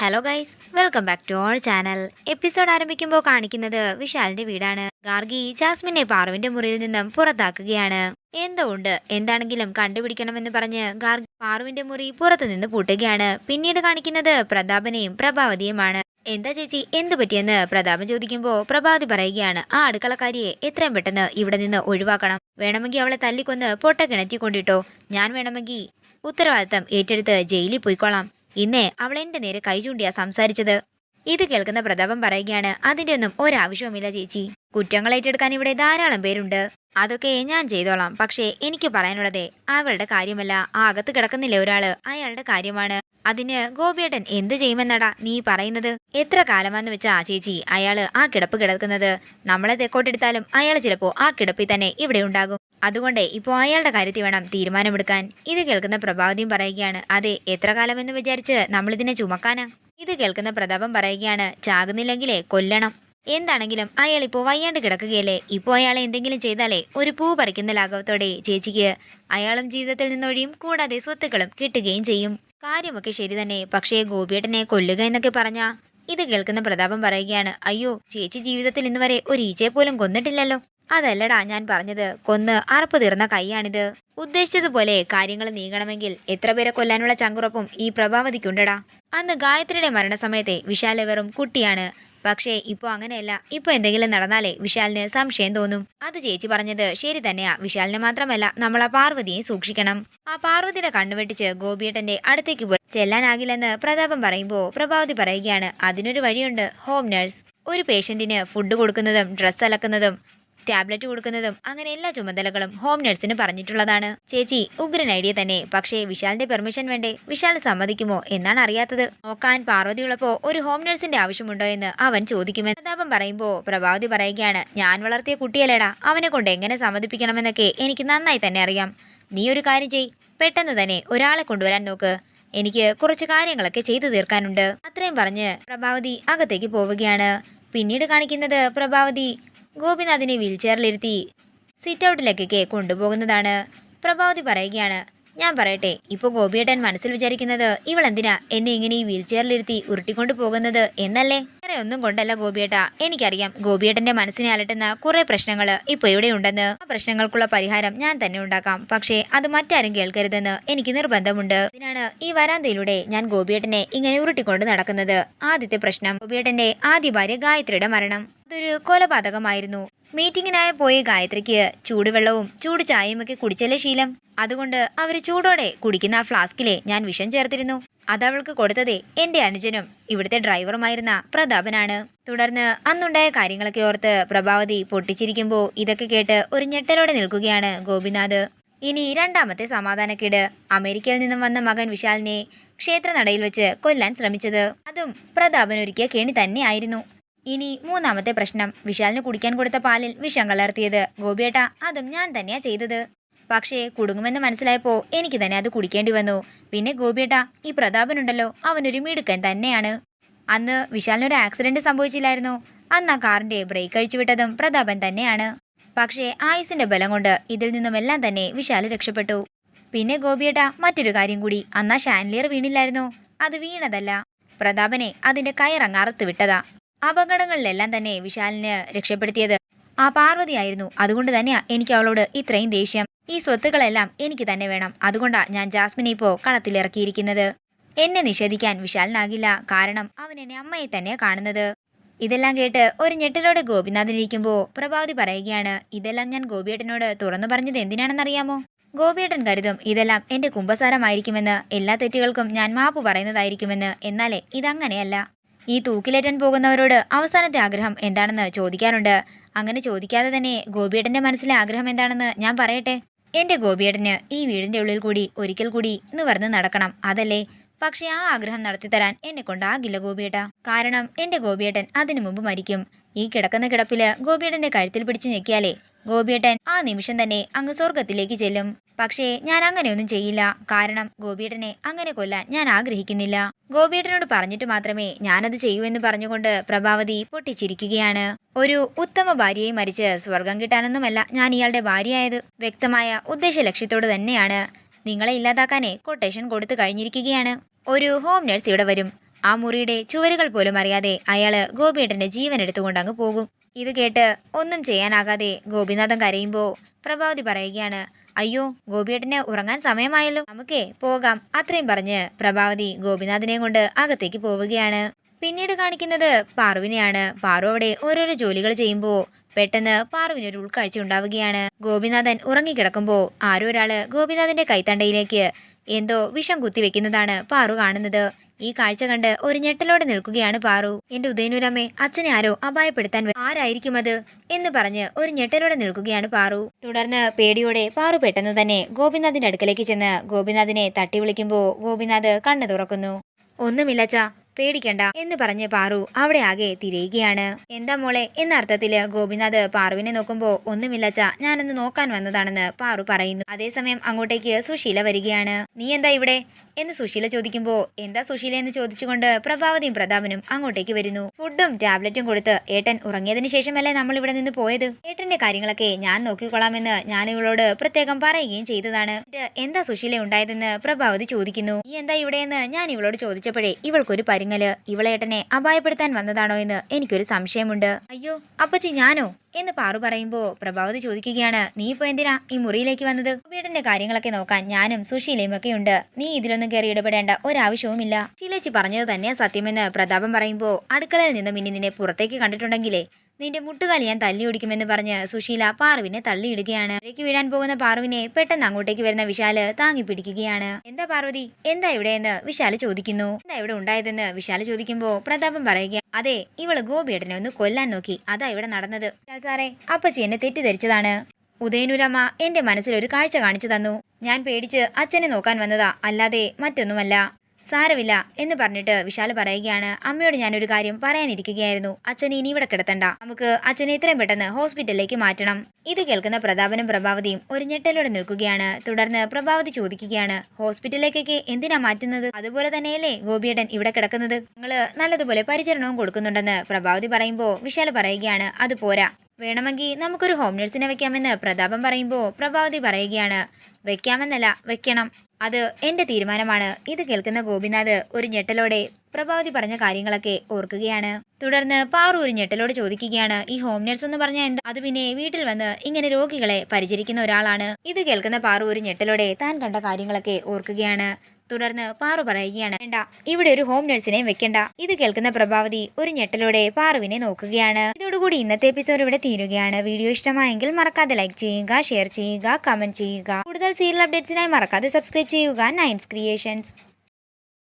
Hello guys welcome back to our channel episode ആരംഭിക്കുമ്പോൾ കാണിക്കുന്നത് വിശാലിന്റെ വീടാണ്. ഗാർഗി ജാസ്മിനെ പാറുവിന്റെ മുറിയിൽ നിന്നും പുറത്താക്കുകയാണ്. എന്തുകൊണ്ട്? എന്താണെങ്കിലും കണ്ടുപിടിക്കണമെന്ന് പറഞ്ഞ് ഗാർഗി പാറുവിന്റെ മുറി പുറത്തു നിന്ന് പൂട്ടുകയാണ്. പിന്നീട് കാണിക്കുന്നത് പ്രതാപനെയും പ്രഭാവതിയുമാണ്. എന്താ ചേച്ചി എന്തു പറ്റിയെന്ന് പ്രതാപൻ ചോദിക്കുമ്പോൾ പ്രഭാതി പറയുകയാണ് ആ അടുക്കളക്കാരിയെ എത്രയും പെട്ടെന്ന് ഇവിടെ നിന്ന് ഒഴിവാക്കണം. വേണമെങ്കിൽ അവളെ തല്ലിക്കൊന്ന് പൊട്ട കിണറ്റി കൊണ്ടിട്ടോ ഞാൻ വേണമെങ്കിൽ ഉത്തരവാദിത്തം ഏറ്റെടുത്ത് ജയിലിൽ പോയിക്കോളാം. ഇന്നേ അവളെന്റെ നേരെ കൈ ചൂണ്ടിയാ സംസാരിച്ചത്. ഇത് കേൾക്കുന്ന പ്രതാപം പറയുകയാണ് അതിന്റെ ഒന്നും ഒരാവശ്യവുമില്ല ചേച്ചി. കുറ്റങ്ങൾ ഏറ്റെടുക്കാൻ ഇവിടെ ധാരാളം പേരുണ്ട്. അതൊക്കെ ഞാൻ ചെയ്തോളാം. പക്ഷേ എനിക്ക് പറയാനുള്ളതേ അവളുടെ കാര്യമല്ല. ആ അകത്ത് കിടക്കുന്നില്ല ഒരാൾ? അയാളുടെ കാര്യമാണ്. അതിന് ഗോപിയേട്ടൻ എന്ത് ചെയ്യുമെന്നടാ നീ പറയുന്നത്? എത്ര കാലമാന്ന് വെച്ചാ ചേച്ചി അയാൾ ആ കിടപ്പ് കിടക്കുന്നത്? നമ്മളെ തെക്കോട്ടെടുത്താലും അയാൾ ചിലപ്പോ ആ കിടപ്പിൽ തന്നെ ഇവിടെ ഉണ്ടാകും. അതുകൊണ്ട് ഇപ്പോൾ അയാളുടെ കാര്യത്തിൽ വേണം തീരുമാനമെടുക്കാൻ. ഇത് കേൾക്കുന്ന പ്രഭാവതിയും പറയുകയാണ് അതെ എത്ര കാലമെന്ന് വിചാരിച്ച് നമ്മളിതിനെ ചുമക്കാനാ? ഇത് കേൾക്കുന്ന പ്രതാപം പറയുകയാണ് ചാകുന്നില്ലെങ്കിലേ കൊല്ലണം. എന്താണെങ്കിലും അയാൾ ഇപ്പോൾ വയ്യാണ്ട് കിടക്കുകയല്ലേ? ഇപ്പോൾ അയാൾ എന്തെങ്കിലും ചെയ്താലേ ഒരു പൂ പറിക്കുന്ന ലാഘവത്തോടെ ചേച്ചിക്ക് അയാളും ജീവിതത്തിൽ നിന്നൊഴിയും കൂടാതെ സ്വത്തുക്കളും കിട്ടുകയും ചെയ്യും. കാര്യമൊക്കെ ശരി തന്നെ പക്ഷേ ഗോപിയേട്ടനെ കൊല്ലുക എന്നൊക്കെ പറഞ്ഞാ? ഇത് കേൾക്കുന്ന പ്രതാപം പറയുകയാണ് അയ്യോ ചേച്ചി ജീവിതത്തിൽ ഇന്നുവരെ ഒരു ഈച്ചയെ പോലും കൊന്നിട്ടില്ലല്ലോ. അതല്ലടാ ഞാൻ പറഞ്ഞത് കൊന്ന് അറപ്പ് തീർന്ന കൈയാണിത്. ഉദ്ദേശിച്ചതുപോലെ കാര്യങ്ങൾ നീങ്ങണമെങ്കിൽ എത്ര പേരെ കൊല്ലാനുള്ള ചങ്കുറപ്പും ഈ പ്രഭാവതിക്കുണ്ടടാ. അന്ന് ഗായത്രിയുടെ മരണസമയത്തെ വിശാല വെറും കുട്ടിയാണ്. പക്ഷേ ഇപ്പോൾ അങ്ങനെയല്ല. ഇപ്പോൾ എന്തെങ്കിലും നടന്നാലേ വിശാലിന് സംശയം തോന്നും. അത് ചേച്ചി പറഞ്ഞത് ശരി തന്നെയാ. വിശാലിനെ മാത്രമല്ല നമ്മൾ ആ പാർവതിയെ സൂക്ഷിക്കണം. ആ പാർവതിയുടെ കണ്ണുവെട്ടിച്ച് ഗോപിയേട്ടന്റെ അടുത്തേക്ക് പോയി. ചെല്ലാനാകില്ലെന്ന് പ്രതാപം പറയുമ്പോൾ പ്രഭാവതി പറയുകയാണ് അതിനൊരു വഴിയുണ്ട് ഹോം നഴ്സ്. ഒരു പേഷ്യന്റിന് ഫുഡ് കൊടുക്കുന്നതും ഡ്രസ്സ് അലക്കുന്നതും ടാബ്ലറ്റ് കൊടുക്കുന്നതും അങ്ങനെ എല്ലാ ചുമതലകളും ഹോം നഴ്സിന് പറഞ്ഞിട്ടുള്ളതാണ്. ചേച്ചി ഉഗ്രൻ ഐഡിയ തന്നെ. പക്ഷേ വിശാലിന്റെ പെർമിഷൻ വേണ്ടേ? വിശാൽ സമ്മതിക്കുമോ എന്നാണ് അറിയാത്തത്. നോക്കാൻ പാർവതി ഉള്ളപ്പോ ഒരു ഹോം നഴ്സിന്റെ ആവശ്യമുണ്ടോ എന്ന് അവൻ ചോദിക്കുമെന്ന് പ്രതാപം പറയുമ്പോ പ്രഭാവതി പറയുകയാണ് ഞാൻ വളർത്തിയ കുട്ടിയല്ലേടാ. അവനെ കൊണ്ട് എങ്ങനെ സമ്മതിപ്പിക്കണമെന്നൊക്കെ എനിക്ക് നന്നായി തന്നെ അറിയാം. നീ ഒരു കാര്യം ചെയ്. പെട്ടെന്ന് തന്നെ ഒരാളെ കൊണ്ടുവരാൻ നോക്ക്. എനിക്ക് കുറച്ച് കാര്യങ്ങളൊക്കെ ചെയ്തു തീർക്കാനുണ്ട്. അത്രയും പറഞ്ഞ് പ്രഭാവതി അകത്തേക്ക് പോവുകയാണ്. പിന്നീട് കാണിക്കുന്നത് പ്രഭാവതി ഗോപിനാഥിനെ വീൽചെയറിലിരുത്തി സിറ്റ് ഔട്ടിലേക്കൊക്കെ കൊണ്ടുപോകുന്നതാണ്. പ്രഭാവതി പറയുകയാണ് ഞാൻ പറയട്ടെ ഇപ്പോൾ ഗോപിയേട്ടൻ മനസ്സിൽ വിചാരിക്കുന്നത് ഇവൾ എന്തിനാ എന്നെ ഇങ്ങനെ ഈ വീൽചെയറിലിരുത്തി ഉരുട്ടിക്കൊണ്ടു പോകുന്നത് എന്നല്ലേ? വേറെ ഒന്നും കൊണ്ടല്ല ഗോപിയേട്ട. എനിക്കറിയാം ഗോപിയേട്ടന്റെ മനസ്സിനെ അലട്ടുന്ന കുറെ പ്രശ്നങ്ങൾ ഇപ്പോൾ ഇവിടെ ഉണ്ടെന്ന്. ആ പ്രശ്നങ്ങൾക്കുള്ള പരിഹാരം ഞാൻ തന്നെ ഉണ്ടാക്കാം. പക്ഷേ അത് മറ്റാരും കേൾക്കരുതെന്ന് എനിക്ക് നിർബന്ധമുണ്ട്. ഇതിനാണ് ഈ വരാന്തയിലൂടെ ഞാൻ ഗോപിയേട്ടനെ ഇങ്ങനെ ഉരുട്ടിക്കൊണ്ട് നടക്കുന്നത്. ആദ്യത്തെ പ്രശ്നം ഗോപിയേട്ടന്റെ ആദ്യ ഭാര്യ ഗായത്രിയുടെ മരണം. അതൊരു കൊലപാതകമായിരുന്നു. മീറ്റിങ്ങിനായി പോയ ഗായത്രിക്ക് ചൂടുവെള്ളവും ചൂട് ചായയുമൊക്കെ കുടിച്ചല്ലേ ശീലം. അതുകൊണ്ട് അവർ ചൂടോടെ കുടിക്കുന്ന ആ ഫ്ലാസ്കിലെ ഞാൻ വിഷം ചേർത്തിരുന്നു. അതവൾക്ക് കൊടുത്തതേ എന്റെ അനുജനും ഇവിടുത്തെ ഡ്രൈവറുമായിരുന്ന പ്രതാപനാണ്. തുടർന്ന് അന്നുണ്ടായ കാര്യങ്ങളൊക്കെ ഓർത്ത് പ്രഭാവതി പൊട്ടിച്ചിരിക്കുമ്പോൾ ഇതൊക്കെ കേട്ട് ഒരു ഞെട്ടലോടെ നിൽക്കുകയാണ് ഗോപിനാഥ്. ഇനി രണ്ടാമത്തെ സമാധാനക്കേട് അമേരിക്കയിൽ നിന്നും വന്ന മകൻ വിശാലിനെ ക്ഷേത്രനടയിൽ വെച്ച് കൊല്ലാൻ ശ്രമിച്ചത്. അതും പ്രതാപൻ ഒരുക്കിയ കെണി തന്നെയായിരുന്നു ഇനി മൂന്നാമത്തെ പ്രശ്നം. വിശാലിന് കുടിക്കാൻ കൊടുത്ത പാലിൽ വിഷം കലർത്തിയത് ഗോപിയേട്ട അതും ഞാൻ തന്നെയാ ചെയ്തത്. പക്ഷേ കുടുങ്ങുമെന്ന് മനസ്സിലായപ്പോൾ എനിക്ക് തന്നെ അത് കുടിക്കേണ്ടി വന്നു. പിന്നെ ഗോപിയേട്ട ഈ പ്രതാപനുണ്ടല്ലോ അവനൊരു മിടുക്കൻ തന്നെയാണ്. അന്ന് വിശാലിനൊരു ആക്സിഡന്റ് സംഭവിച്ചില്ലായിരുന്നു. അന്ന് ആ കാറിന്റെ ബ്രേക്ക് അഴിച്ചു വിട്ടതും പ്രതാപൻ തന്നെയാണ്. പക്ഷേ ആയുസിന്റെ ബലം കൊണ്ട് ഇതിൽ നിന്നുമെല്ലാം തന്നെ വിശാൽ രക്ഷപ്പെട്ടു. പിന്നെ ഗോപിയേട്ട മറ്റൊരു കാര്യം കൂടി. അന്നാ ഷാൻലിയർ വീണില്ലായിരുന്നു. അത് വീണതല്ല. പ്രതാപനെ അതിന്റെ കയറങ്ങറുത്ത് വിട്ടതാ. അപകടങ്ങളിലെല്ലാം തന്നെ വിശാലിന് രക്ഷപ്പെടുത്തിയത് ആ പാർവതിയായിരുന്നു. അതുകൊണ്ട് തന്നെയാ എനിക്ക് അവളോട് ഇത്രയും ദേഷ്യം. ഈ സ്വത്തുക്കളെല്ലാം എനിക്ക് തന്നെ വേണം. അതുകൊണ്ടാ ഞാൻ ജാസ്മിനെ ഇപ്പോൾ കളത്തിലിറക്കിയിരിക്കുന്നത്. എന്നെ നിഷേധിക്കാൻ വിശാലിനാകില്ല. കാരണം അവൻ എന്നെ അമ്മയെ തന്നെ കാണുന്നത്. ഇതെല്ലാം കേട്ട് ഒരു ഞെട്ടലോടെ ഗോപിനാഥിനിരിക്കുമ്പോൾ പ്രഭാവതി പറയുകയാണ് ഇതെല്ലാം ഞാൻ ഗോപിയേട്ടനോട് തുറന്നു പറഞ്ഞത് എന്തിനാണെന്നറിയാമോ? ഗോപിയേട്ടൻ കരുതും ഇതെല്ലാം എന്റെ കുംഭസാരമായിരിക്കുമെന്ന് എല്ലാ തെറ്റുകൾക്കും ഞാൻ മാപ്പ് പറയുന്നതായിരിക്കുമെന്ന്. എന്നാലേ ഇതങ്ങനെയല്ല. ഈ തൂക്കിലേറ്റാൻ പോകുന്നവരോട് അവസാനത്തെ ആഗ്രഹം എന്താണെന്ന് ചോദിക്കാറുണ്ട്. അങ്ങനെ ചോദിക്കാതെ തന്നെ ഗോപിയേട്ടന്റെ മനസ്സിലെ ആഗ്രഹം എന്താണെന്ന് ഞാൻ പറയട്ടെ. എന്റെ ഗോപിയേട്ടന് ഈ വീടിന്റെ ഉള്ളിൽ കൂടി ഒരിക്കൽ കൂടി നിവർന്ന് നടക്കണം അതല്ലേ? പക്ഷെ ആ ആഗ്രഹം നടത്തിത്തരാൻ എന്നെ കൊണ്ടാകില്ല ഗോപിയേട്ട. കാരണം എന്റെ ഗോപിയേട്ടൻ അതിനു മുമ്പ് മരിക്കും. ഈ കിടക്കുന്ന കിടപ്പിൽ ഗോപിയേട്ടന്റെ കഴുത്തിൽ പിടിച്ച് ഞെക്കിയാലേ ഗോപിയേട്ടൻ ആ നിമിഷം തന്നെ അങ്ങ് സ്വർഗത്തിലേക്ക് ചെല്ലും. പക്ഷേ ഞാൻ അങ്ങനെയൊന്നും ചെയ്യില്ല. കാരണം ഗോപിയേട്ടനെ അങ്ങനെ കൊല്ലാൻ ഞാൻ ആഗ്രഹിക്കുന്നില്ല. ഗോപിയേട്ടനോട് പറഞ്ഞിട്ട് മാത്രമേ ഞാനത് ചെയ്യൂ എന്ന് പറഞ്ഞുകൊണ്ട് പ്രഭാവതി പൊട്ടിച്ചിരിക്കുകയാണ്. ഒരു ഉത്തമ ഭാര്യയെ മരിച്ച് സ്വർഗം കിട്ടാനൊന്നുമല്ല ഞാൻ ഇയാളുടെ ഭാര്യയായത്. വ്യക്തമായ ഉദ്ദേശ ലക്ഷ്യത്തോട് തന്നെയാണ്. നിങ്ങളെ ഇല്ലാതാക്കാനേ കൊട്ടേഷൻ കൊടുത്തു കഴിഞ്ഞിരിക്കുകയാണ്. ഒരു ഹോം നഴ്സ് ഇവിടെ വരും. ആ മുറിയുടെ ചുവരുകൾ പോലും അറിയാതെ അയാൾ ഗോപിയേട്ടന്റെ ജീവൻ എടുത്തുകൊണ്ട് അങ്ങ് പോകും. ഇത് കേട്ട് ഒന്നും ചെയ്യാനാകാതെ ഗോപിനാഥൻ കരയുമ്പോ പ്രഭാവതി പറയുകയാണ്. അയ്യോ ഗോപിയേട്ടന് ഉറങ്ങാൻ സമയമായല്ലോ. നമുക്കേ പോകാം അത്രയും പറഞ്ഞ് പ്രഭാവതി ഗോപിനാഥിനെയും കൊണ്ട് അകത്തേക്ക് പോവുകയാണ്. പിന്നീട് കാണിക്കുന്നത് പാറുവിനെയാണ്. പാറു അവിടെ ഓരോരോ ജോലികൾ ചെയ്യുമ്പോൾ പെട്ടെന്ന് പാറുവിന് ഒരു ഉൾക്കാഴ്ച ഉണ്ടാവുകയാണ്. ഗോപിനാഥൻ ഉറങ്ങിക്കിടക്കുമ്പോൾ ആരോ ഒരാൾ ഗോപിനാഥന്റെ കൈത്തണ്ടയിലേക്ക് എന്തോ വിഷം കുത്തിവെക്കുന്നതാണ് പാറു കാണുന്നത്. ഈ കാഴ്ച കണ്ട് ഒരു ഞെട്ടലോടെ നിൽക്കുകയാണ് പാറു. എന്റെ ഉദയനൂരമ്മേ അച്ഛനെ ആരോ അപായപ്പെടുത്താൻ ആരായിരിക്കും അത്? എന്ന് പറഞ്ഞ് ഒരു ഞെട്ടലോടെ നിൽക്കുകയാണ് പാറു. തുടർന്ന് പേടിയോടെ പാറു പെട്ടെന്ന് തന്നെ ഗോപിനാഥിന്റെ അടുക്കലേക്ക് ചെന്ന് ഗോപിനാഥിനെ തട്ടി വിളിക്കുമ്പോൾ ഗോപിനാഥ് കണ്ണു തുറക്കുന്നു. ഒന്നുമില്ലച്ചാ പേടിക്കണ്ട എന്ന് പറഞ്ഞ് പാറു അവിടെ ആകെ തിരയുകയാണ്. എന്താ മോളെ? എന്ന അർത്ഥത്തിൽ ഗോപിനാഥ് പാറുവിനെ നോക്കുമ്പോ ഒന്നുമില്ലച്ചാ ഞാനൊന്ന് നോക്കാൻ വന്നതാണെന്ന് പാറു പറയുന്നു. അതേസമയം അങ്ങോട്ടേക്ക് സുശീല വരികയാണ്. നീ എന്താ ഇവിടെ? എന്ന് സുശീല ചോദിക്കുമ്പോ എന്താ സുശീല? എന്ന് ചോദിച്ചുകൊണ്ട് പ്രഭാവതിയും പ്രതാപനും അങ്ങോട്ടേക്ക് വരുന്നു. ഫുഡും ടാബ്ലറ്റും കൊടുത്ത് ഏട്ടൻ ഉറങ്ങിയതിനു ശേഷമല്ലേ നമ്മൾ ഇവിടെ നിന്ന് പോയത്? ഏട്ടന്റെ കാര്യങ്ങളൊക്കെ ഞാൻ നോക്കിക്കൊള്ളാമെന്ന് ഞാൻ ഇവളോട് പ്രത്യേകം പറയുകയും ചെയ്തതാണ്. എന്താ സുശീല ഉണ്ടായതെന്ന് പ്രഭാവതി ചോദിക്കുന്നു. നീ എന്താ ഇവിടെയെന്ന്? ഞാൻ ഇവളോട് ചോദിച്ചപ്പോഴേ ഇവൾക്കൊരു പരിങ്ങൽ ഇവളേട്ടനെ അപായപ്പെടുത്താൻ വന്നതാണോ എന്ന് എനിക്കൊരു സംശയമുണ്ട്. അയ്യോ അപ്പച്ചി ഞാനോ? എന്ന് പാറു പറയുമ്പോ പ്രഭാവതി ചോദിക്കുകയാണ് നീ ഇപ്പൊ എന്തിനാ ഈ മുറിയിലേക്ക് വന്നത്? വീടിന്റെ കാര്യങ്ങളൊക്കെ നോക്കാൻ ഞാനും സുശീലയും ഒക്കെ ഉണ്ട്. നീ ഇതിലൊന്നും കയറി ഇടപെടേണ്ട ഒരാവശ്യവുമില്ല. ശീലേച്ചി പറഞ്ഞത് തന്നെയാ സത്യമെന്ന് പ്രതാപം പറയുമ്പോ അടുക്കളയിൽ നിന്നും ഇനി നിന്നെ പുറത്തേക്ക് കണ്ടിട്ടുണ്ടെങ്കിലേ നിന്റെ മുട്ടുകാലി ഞാൻ തല്ലി ഒടിക്കുമെന്ന് പറഞ്ഞ് സുശീല പാർവിനെ തള്ളിയിടുകയാണ്. അതിലേക്ക് വീഴാൻ പോകുന്ന പാർവിനെ പെട്ടെന്ന് അങ്ങോട്ടേക്ക് വരുന്ന വിശാൽ താങ്ങി പിടിക്കുകയാണ്. എന്താ പാർവതി എന്താ ഇവിടെ എന്ന് വിശാൽ ചോദിക്കുന്നു. എന്താ ഇവിടെ ഉണ്ടായതെന്ന് വിശാൽ ചോദിക്കുമ്പോ പ്രതാപം പറയുക അതെ ഇവൾ ഗോപിയേട്ടനെ ഒന്ന് കൊല്ലാൻ നോക്കി. അതാ ഇവിടെ നടന്നത്. വിശാൽ സാറേ അപ്പച്ചി എന്നെ തെറ്റിദ്ധരിച്ചതാണ്. ഉദയനൂരമ്മ എന്റെ മനസ്സിൽ ഒരു കാഴ്ച കാണിച്ചു തന്നു. ഞാൻ പേടിച്ച് അച്ഛനെ നോക്കാൻ വന്നതാ അല്ലാതെ മറ്റൊന്നുമല്ല. സാരമില്ല എന്ന് പറഞ്ഞിട്ട് വിശാൽ പറയുകയാണ്. അമ്മയോട് ഞാനൊരു കാര്യം പറയാനിരിക്കുകയായിരുന്നു. അച്ഛൻ ഇനി ഇവിടെ കിടത്തണ്ട. നമുക്ക് അച്ഛനെ എത്രയും പെട്ടെന്ന് ഹോസ്പിറ്റലിലേക്ക് മാറ്റണം. ഇത് കേൾക്കുന്ന പ്രതാപനും പ്രഭാവതിയും ഒരു ഞെട്ടലോടെ നിൽക്കുകയാണ്. തുടർന്ന് പ്രഭാവതി ചോദിക്കുകയാണ് ഹോസ്പിറ്റലിലേക്കൊക്കെ എന്തിനാ മാറ്റുന്നത്? അതുപോലെ തന്നെയല്ലേ ഗോപിയേട്ടൻ ഇവിടെ കിടക്കുന്നത്? നിങ്ങൾ നല്ലതുപോലെ പരിചരണവും കൊടുക്കുന്നുണ്ടെന്ന് പ്രഭാവതി പറയുമ്പോൾ വിശാൽ പറയുകയാണ് അത് പോരാ. വേണമെങ്കിൽ നമുക്കൊരു ഹോം നഴ്സിനെ വെക്കാമെന്ന് പ്രതാപം പറയുമ്പോൾ പ്രഭാവതി പറയുകയാണ് വെക്കാമെന്നല്ല വെക്കണം. അത് എന്റെ തീരുമാനമാണ്. ഇത് കേൾക്കുന്ന ഗോപിനാഥ് ഒരു ഞെട്ടലോടെ പ്രഭാവതി പറഞ്ഞ കാര്യങ്ങളൊക്കെ ഓർക്കുകയാണ്. തുടർന്ന് പാറു ഒരു ഞെട്ടലോട് ചോദിക്കുകയാണ് ഈ ഹോം നഴ്സ് എന്ന് പറഞ്ഞാൽ എന്താ? അത് പിന്നെ വീട്ടിൽ വന്ന് ഇങ്ങനെ രോഗികളെ പരിചരിക്കുന്ന ഒരാളാണ്. ഇത് കേൾക്കുന്ന പാറു ഒരു ഞെട്ടലോടെ താൻ കണ്ട കാര്യങ്ങളൊക്കെ ഓർക്കുകയാണ്. തുടർന്ന് പാറു പറയുകയാണ്. വേണ്ട ഇവിടെ ഒരു ഹോം നഴ്സിനെയും വെക്കണ്ട. ഇത് കേൾക്കുന്ന പ്രഭാവതി ഒരു ഞെട്ടലോടെ പാറുവിനെ നോക്കുകയാണ്. ഇതോടുകൂടി ഇന്നത്തെ എപ്പിസോഡ് ഇവിടെ തീരുകയാണ്. വീഡിയോ ഇഷ്ടമായെങ്കിൽ മറക്കാതെ ലൈക്ക് ചെയ്യുക ഷെയർ ചെയ്യുക കമന്റ് ചെയ്യുക. കൂടുതൽ സീരിയൽ അപ്ഡേറ്റ്സിനായി മറക്കാതെ സബ്സ്ക്രൈബ് ചെയ്യുക. നയൻസ് ക്രിയേഷൻസ്